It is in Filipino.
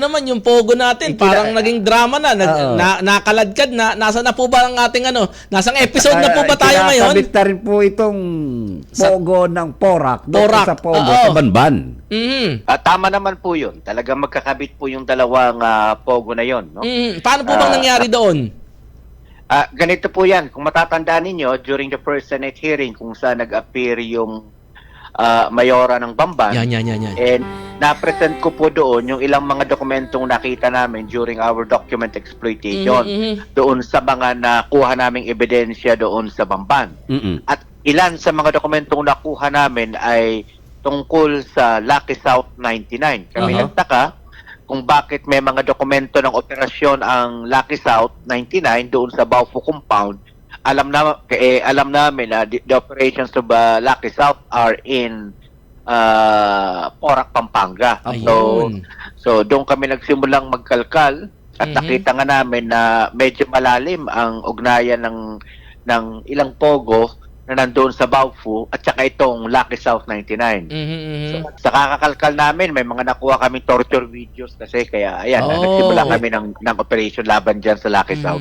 nyo naman, yung pogo natin, Ikina- parang naging drama na, nag, na, nakaladkad na. Nasa na po ba ang ating ano? Nasang episode na po ba tayo ngayon? kinakabit na rin po itong Sa- pogo ng Porak. Porak, Sa pogo oo. sa Banban. Mhm. Ah, tama naman po yun. Talagang magkakabit po yung dalawang ah, pogo na yon. No? Mhm. Paano po bang Ah, nangyari doon? Ah, ganito po yan. Kung matatandaan ninyo, during the first Senate hearing kung saan nag-appear yung ah, mayora ng Bamban, Yan, yan, yan, yan. and na-present ko po doon yung ilang mga dokumentong nakita namin during our document exploitation Mhm, mhm. doon sa mga nakuha naming ebidensya doon sa Bamban. Mm-mm. At ilan sa mga dokumentong nakuha namin ay tungkol sa Lucky South 99. Kami Aha. nagtaka kung bakit may mga dokumento ng operasyon ang Lucky South 99 doon sa Baufo compound. Alam na eh, alam namin na the, the operations of uh, Lucky South are in uh, Porac, Pampanga. So, Ayun. so doon kami nagsimulang magkalkal at Mhm. nakita nga namin na medyo malalim ang ugnayan ng ng ilang pogo na nandoon sa Baofu at saka itong Lucky South 99. Mhm, mhm. So, sa kakakalkal namin, may mga nakuha kami torture videos kasi kaya ayan, Oh. nagsimula kami ng, ng operation laban dyan sa Lucky Mhm. South.